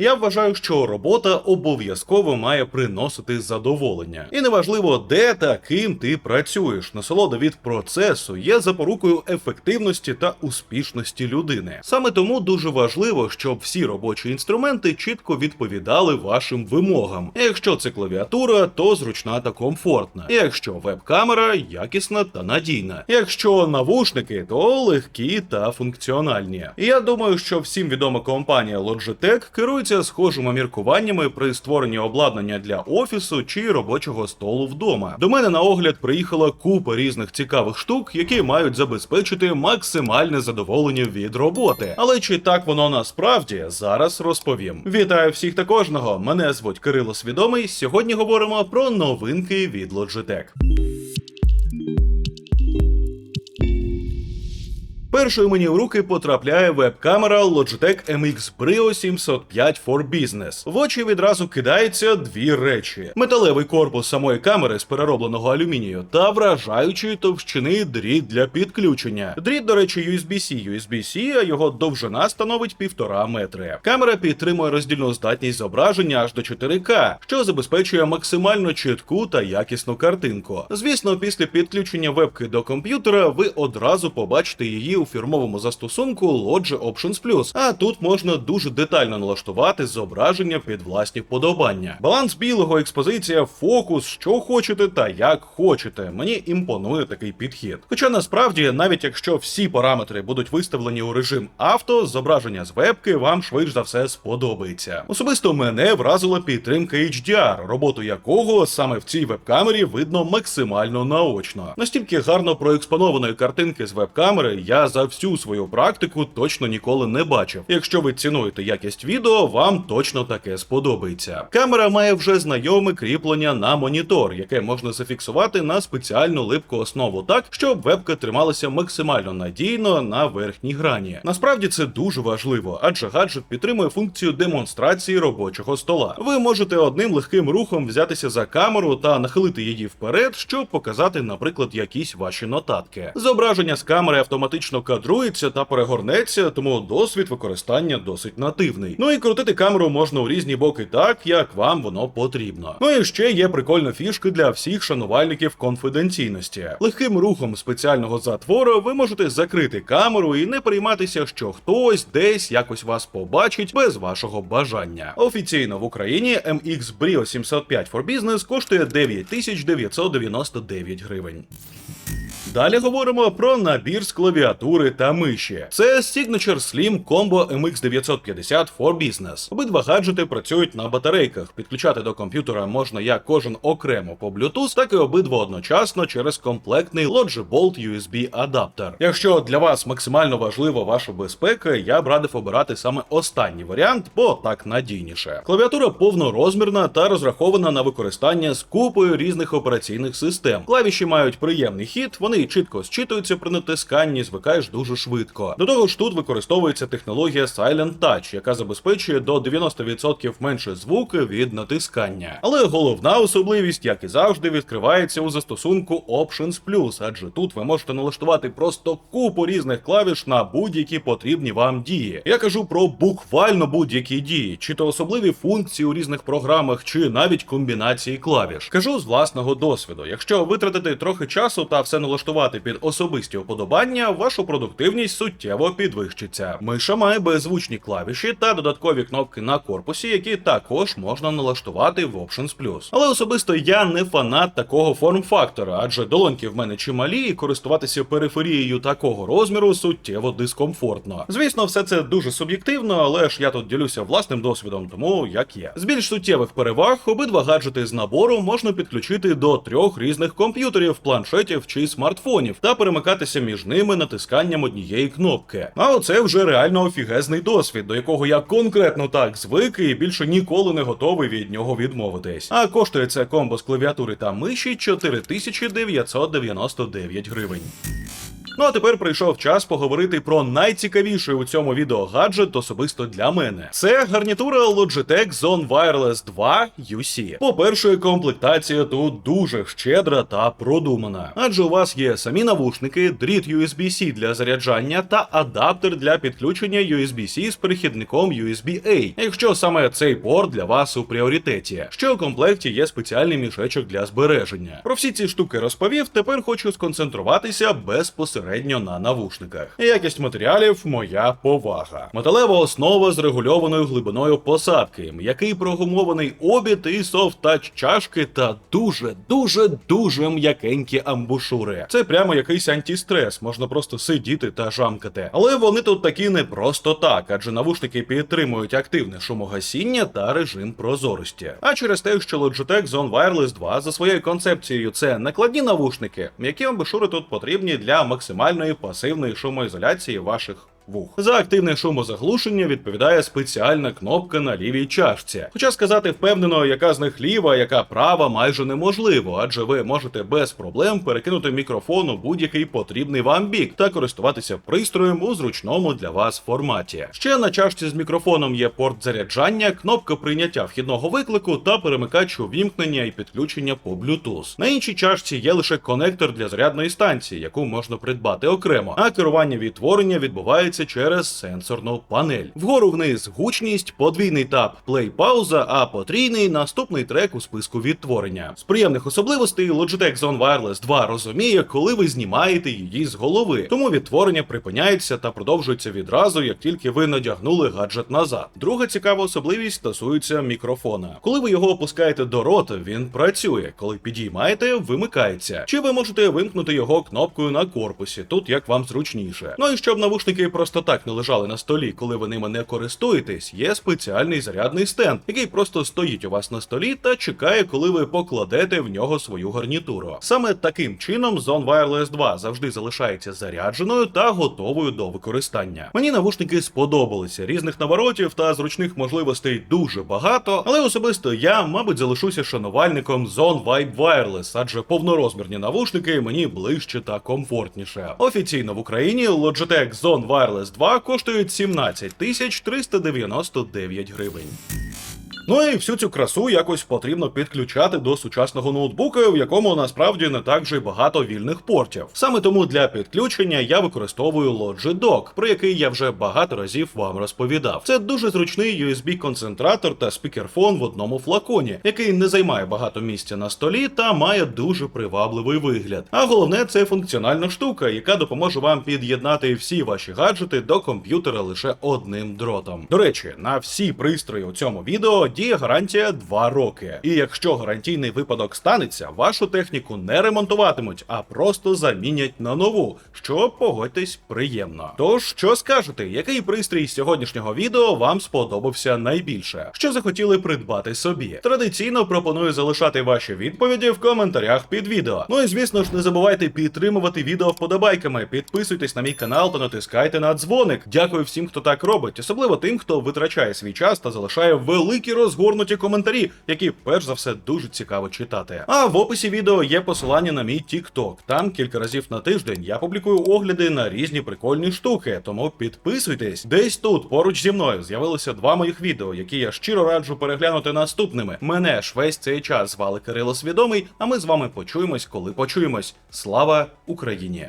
Я вважаю, що робота обов'язково має приносити задоволення. І неважливо, де та ким ти працюєш. Насолода від процесу є запорукою ефективності та успішності людини. Саме тому дуже важливо, щоб всі робочі інструменти чітко відповідали вашим вимогам. Якщо це клавіатура, то зручна та комфортна. Якщо веб-камера якісна та надійна. Якщо навушники, то легкі та функціональні. Я думаю, що всім відома компанія Logitech керується схожими міркуваннями при створенні обладнання для офісу чи робочого столу вдома. До мене на огляд приїхала купа різних цікавих штук, які мають забезпечити максимальне задоволення від роботи. Але чи так воно насправді зараз розповім. Вітаю всіх та кожного. Мене звуть Кирило Свідомий. Сьогодні говоримо про новинки від Logitech. Першою мені в руки потрапляє веб-камера Logitech MX Brio 705 for Business. В очі відразу кидаються дві речі: металевий корпус самої камери з переробленого алюмінію та вражаючої товщини дріт для підключення. Дріт, до речі, USB-C, USB-C, а його довжина становить півтора метри. Камера підтримує роздільну здатність зображення аж до 4К, що забезпечує максимально чітку та якісну картинку. Звісно, після підключення вебки до комп'ютера ви одразу побачите її у фірмовому застосунку Logitech Options Plus, а тут можна дуже детально налаштувати зображення під власні вподобання. Баланс білого, експозиція, фокус, що хочете та як хочете. Мені імпонує такий підхід. Хоча насправді, навіть якщо всі параметри будуть виставлені у режим авто, зображення з вебки вам швидше за все сподобається. Особисто мене вразила підтримка HDR, роботу якого саме в цій веб-камері видно максимально наочно. Настільки гарно проекспонованої картинки з веб-камери я за всю свою практику точно ніколи не бачив. Якщо ви цінуєте якість відео, вам точно таке сподобається. Камера має вже знайоме кріплення на монітор, яке можна зафіксувати на спеціальну липку основу так, щоб вебка трималася максимально надійно на верхній грані. Насправді це дуже важливо, адже гаджет підтримує функцію демонстрації робочого стола. Ви можете одним легким рухом взятися за камеру та нахилити її вперед, щоб показати, наприклад, якісь ваші нотатки. Зображення з камери автоматично кадрується та перегорнеться, тому досвід використання досить нативний. Ну і крутити камеру можна у різні боки так, як вам воно потрібно. Ну і ще є прикольна фішка для всіх шанувальників конфіденційності. Легким рухом спеціального затвору ви можете закрити камеру і не перейматися, що хтось десь якось вас побачить без вашого бажання. Офіційно в Україні MX Brio 705 for Business коштує 9999 гривень. Далі говоримо про набір з клавіатури та миші. Це Signature Slim Combo MX950 for Business. Обидва гаджети працюють на батарейках. Підключати до комп'ютера можна як кожен окремо по Bluetooth, так і обидва одночасно через комплектний Logibolt USB адаптер. Якщо для вас максимально важлива ваша безпека, я б радив обирати саме останній варіант, бо так надійніше. Клавіатура повнорозмірна та розрахована на використання з купою різних операційних систем. Клавіші мають приємний хід, вони чітко зчитуються при натисканні, звикаєш дуже швидко. До того ж, тут використовується технологія Silent Touch, яка забезпечує до 90% менше звуки від натискання. Але головна особливість, як і завжди, відкривається у застосунку Options Plus, адже тут ви можете налаштувати просто купу різних клавіш на будь-які потрібні вам дії. Я кажу про буквально будь-які дії, чи то особливі функції у різних програмах, чи навіть комбінації клавіш. Кажу з власного досвіду. Якщо витратити трохи часу та все налаштувати під особисті уподобання, ваша продуктивність суттєво підвищиться. Миша має беззвучні клавіші та додаткові кнопки на корпусі, які також можна налаштувати в Options Plus. Але особисто я не фанат такого форм-фактора, адже долоньки в мене чималі, і користуватися периферією такого розміру суттєво дискомфортно. Звісно, все це дуже суб'єктивно, але ж я тут ділюся власним досвідом, тому як є. З більш суттєвих переваг обидва гаджети з набору можна підключити до трьох різних комп'ютерів, планшетів чи смартфонів та перемикатися між ними натисканням однієї кнопки. А оце вже реально офігезний досвід, до якого я конкретно так звик і більше ніколи не готовий від нього відмовитись. А коштує це комбо з клавіатури та миші 4999 гривень. Ну а тепер прийшов час поговорити про найцікавіший у цьому відео гаджет особисто для мене. Це гарнітура Logitech Zone Wireless 2 UC. По-перше, комплектація тут дуже щедра та продумана, адже у вас є самі навушники, дріт USB-C для заряджання та адаптер для підключення USB-C з перехідником USB-A, якщо саме цей порт для вас у пріоритеті. Ще у комплекті є спеціальний мішечок для збереження. Про всі ці штуки розповів. Тепер хочу сконцентруватися безпосередньо на навушниках. Якість матеріалів моя повага. Металева основа з регульованою глибиною посадки, м'який прогумований обід і софт-тач чашки та дуже, дуже, дуже м'якенькі амбушури. Це прямо якийсь антистрес, можна просто сидіти та жамкати. Але вони тут такі не просто так, адже навушники підтримують активне шумогасіння та режим прозорості. А через те, що Logitech Zone Wireless 2 за своєю концепцією це накладні навушники, м'які амбушури тут потрібні для максимальної пасивної шумоізоляції ваших вух. За активне шумозаглушення відповідає спеціальна кнопка на лівій чашці. Хоча сказати впевнено, яка з них ліва, яка права, майже неможливо, адже ви можете без проблем перекинути мікрофон у будь-який потрібний вам бік та користуватися пристроєм у зручному для вас форматі. Ще на чашці з мікрофоном є порт заряджання, кнопка прийняття вхідного виклику та перемикач увімкнення і підключення по Bluetooth. На іншій чашці є лише конектор для зарядної станції, яку можна придбати окремо, а керування відтворення відбувається через сенсорну панель. Вгору вниз гучність, подвійний тап плей пауза, а потрійний наступний трек у списку відтворення. З приємних особливостей Logitech Zone Wireless 2 розуміє, коли ви знімаєте її з голови, тому відтворення припиняється та продовжується відразу, як тільки ви надягнули гаджет назад. Друга цікава особливість стосується мікрофона. Коли ви його опускаєте до рота, він працює. Коли підіймаєте, вимикається. Чи ви можете вимкнути його кнопкою на корпусі, тут як вам зручніше. Ну і щоб навушники просто так не лежали на столі, коли ви ними не користуєтесь, є спеціальний зарядний стенд, який просто стоїть у вас на столі та чекає, коли ви покладете в нього свою гарнітуру. Саме таким чином Zone Wireless 2 завжди залишається зарядженою та готовою до використання. Мені навушники сподобалися. Різних наворотів та зручних можливостей дуже багато, але особисто я, мабуть, залишуся шанувальником Zone Vibe Wireless, адже повнорозмірні навушники мені ближче та комфортніше. Офіційно в Україні Logitech Zone Wireless 2 коштують 17 тисяч 399 гривень. Ну і всю цю красу якось потрібно підключати до сучасного ноутбука, в якому насправді не так же багато вільних портів. Саме тому для підключення я використовую Logi про який я вже багато разів вам розповідав. Це дуже зручний USB-концентратор та спікерфон в одному флаконі, який не займає багато місця на столі та має дуже привабливий вигляд. А головне, це функціональна штука, яка допоможе вам під'єднати всі ваші гаджети до комп'ютера лише одним дротом. До речі, на всі пристрої у цьому відео діє гарантія 2 роки. І якщо гарантійний випадок станеться, вашу техніку не ремонтуватимуть, а просто замінять на нову, що погодьтесь приємно. Тож, що скажете, який пристрій з сьогоднішнього відео вам сподобався найбільше? Що захотіли придбати собі? Традиційно пропоную залишати ваші відповіді в коментарях під відео. Ну і звісно ж, не забувайте підтримувати відео вподобайками, підписуйтесь на мій канал та натискайте на дзвоник. Дякую всім, хто так робить, особливо тим, хто витрачає свій час та залишає великі розгорнуті коментарі, які перш за все дуже цікаво читати. А в описі відео є посилання на мій TikTok. Там кілька разів на тиждень я публікую огляди на різні прикольні штуки, тому підписуйтесь. Десь тут поруч зі мною з'явилося два моїх відео, які я щиро раджу переглянути наступними. Мене ж весь цей час звали Кирило Свідомий, а ми з вами почуємось, коли почуємось. Слава Україні!